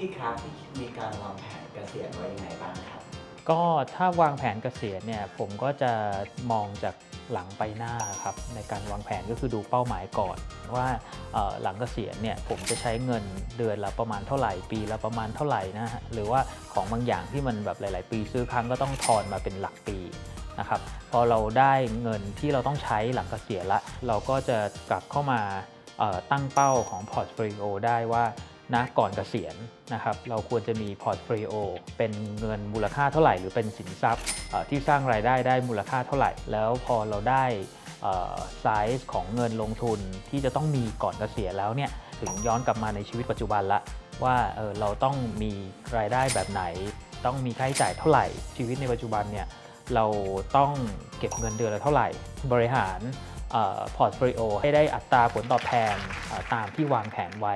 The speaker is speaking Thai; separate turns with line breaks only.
จิ๊กครับที่มีการวางแผนเกษียณไว้ยังไงบ้างครับ
ก็ถ้าวางแผนเกษียณเนี่ยผมก็จะมองจากหลังไปหน้าครับในการวางแผนก็คือดูเป้าหมายก่อนว่าหลังเกษียณเนี่ยผมจะใช้เงินเดือนละประมาณเท่าไหร่ ปีละประมาณเท่าไหร่นะฮะหรือว่าของบางอย่างที่มันแบบหลาย ๆ ปีซื้อครั้งก็ต้องทอนมาเป็นหลักปีนะครับพอเราได้เงินที่เราต้องใช้หลังเกษียณละเราก็จะกลับเข้ามาตั้งเป้าของพอร์ตโฟลิโอได้ว่า นะก่อนเกษียณนะครับเราควรจะมีพอร์ตฟลิโอเป็นเงินมูลค่าเท่าไหร่ หรือเป็นสินทรัพย์ที่สร้างรายได้ได้มูลค่าเท่าไหร่ แล้วพอเราได้ไซส์ของเงินลงทุนที่จะต้องมีก่อนเกษียณแล้วเนี่ยถึงย้อนกลับมาในชีวิตปัจจุบันละว่าเออเราต้องมีรายได้แบบไหน ต้องมีค่าใช้จ่ายเท่าไหร่ ชีวิตในปัจจุบันเนี่ยเราต้องเก็บเงินเดือนละเท่าไหร่ บริหารพอร์ตโฟลิโอให้ได้อัตราผลตอบแทนออตามที่วางแผนไว้